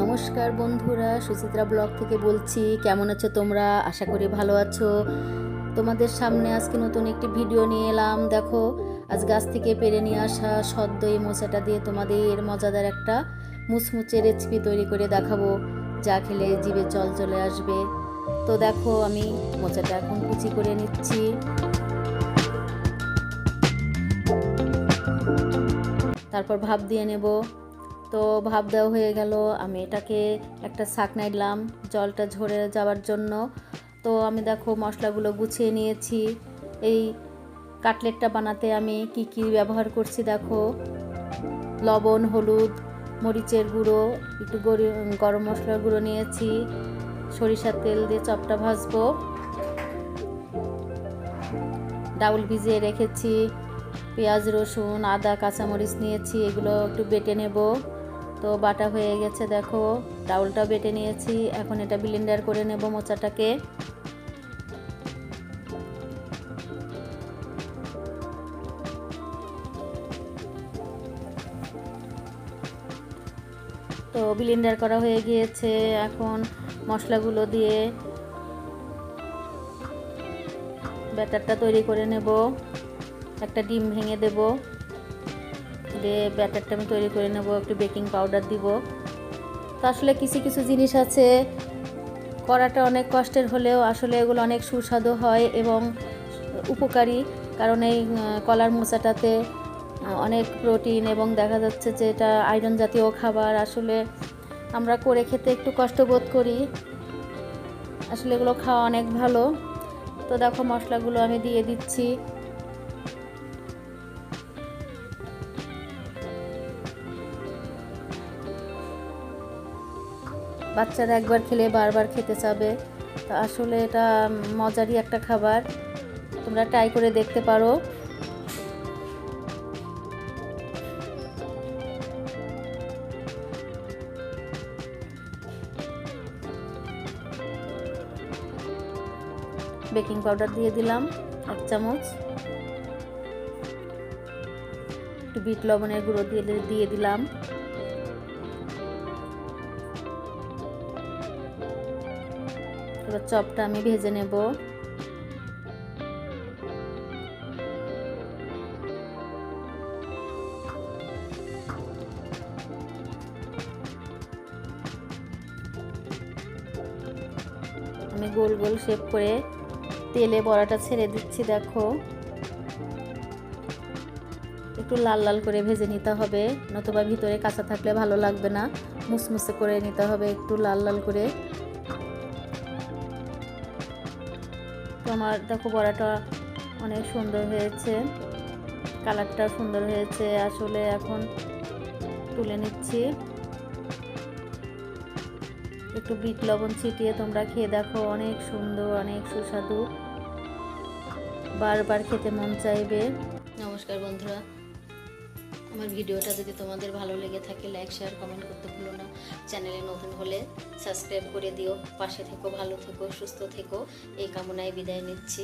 নমস্কার বন্ধুরা, সুচিত্রা ব্লগ থেকে বলছি, কেমন আছো তোমরা? আশা করি ভালো আছো। তোমাদের সামনে আজকে নতুন একটি ভিডিও নিয়ে এলাম। দেখো আজ গাছ থেকে পেরে নিয়ে আসা সদ্য এই মোচাটা দিয়ে তোমাদের মজাদার একটা মুচমুচে রেসিপি তৈরি করে দেখাবো। যা খেলে জিভে জল চলে আসবে। তো দেখো, আমি মোচাটা এখন কুচি করে নিচ্ছি। তারপর ভাপ দিয়ে নেব। তো ভাপ দেওয়া হয়ে গেল, আমি এটাকে একটা ছাকনায় দিলাম জলটা ঝরে যাওয়ার জন্য। তো আমি দেখো মশলাগুলো গুছিয়ে নিয়েছি। এই কাটলেটটা বানাতে আমি কি কি ব্যবহার করছি দেখো। লবণ, হলুদ, মরিচের গুঁড়ো, একটু গরি- গরম মশলার গুঁড়ো নিয়েছি। সরিষার তেল দিয়ে চপটা ভাজবো। ডাউল ভিজিয়ে রেখেছি। পেঁয়াজ, রসুন, আদা, কাঁচামরিচ নিয়েছি, এগুলো একটু বেটে নেব। তো বাটা হয়ে গেছে, দেখো। ডাউলটা বেটে নিয়েছি। এখন এটা ব্লেন্ডার করে নেব মোচাটাকে। তো ব্লেন্ডার করা হয়ে গিয়েছে। এখন মশলাগুলো দিয়ে ব্যাটারটা তৈরি করে নেব। একটা ডিম ভেঙে দেব। দিয়ে ব্যাটারটা আমি তৈরি করে নেব, একটু বেকিং পাউডার দিব। তো আসলে কিছু কিছু জিনিস আছে, করাটা অনেক কষ্টের হলেও আসলে এগুলো অনেক সুস্বাদু হয় এবং উপকারী, কারণ এই কলার মোচাটাতে অনেক প্রোটিন এবং দেখা যাচ্ছে যে এটা আয়রন জাতীয় খাবার, আসলে আমরা করে খেতে একটু কষ্ট বোধ করি। আসলে এগুলো খাওয়া অনেক ভালো। তো দেখো মশলাগুলো আমি দিয়ে দিচ্ছি। বাচ্চারা একবার খেলে বারবার খেতে চাবে। তো আসলে এটা মজারই একটা খাবার। তোমরা ট্রাই করে দেখতে পারো। বেকিং পাউডার দিয়ে দিলাম, এক চামচ। একটু বিট লবণের গুঁড়ো দিয়ে দিয়ে দিলাম। এবার চপটা আমি ভেজে নেব। আমি গোল গোল শেপ করে তেলে বড়াটা ছেড়ে দিচ্ছি, দেখো। একটু লাল লাল করে ভেজে নিতে হবে, নতুবা ভিতরে কাঁচা থাকলে ভালো লাগবে না। মুসমুসে করে নিতে হবে একটু লাল লাল করে। তোমার, দেখো বড়াটা অনেক সুন্দর হয়েছে। কালারটা সুন্দর হয়েছে। আসলে এখন তুলে নিচ্ছি। একটু বিট লবণ ছিটিয়ে তোমরা খেয়ে দেখো। অনেক সুন্দর, অনেক সুস্বাদু। বারবার খেতে মন চাইবে। নমস্কার বন্ধুরা। আমার ভিডিওটা যদি তোমাদের ভালো লেগে থাকে লাইক শেয়ার কমেন্ট করতে ভুলো না। চ্যানেলে নতুন হলে সাবস্ক্রাইব করে দিও। পাশে থেকো, ভালো থেকো, সুস্থ থেকো। এই কামনায় বিদায় নিচ্ছি।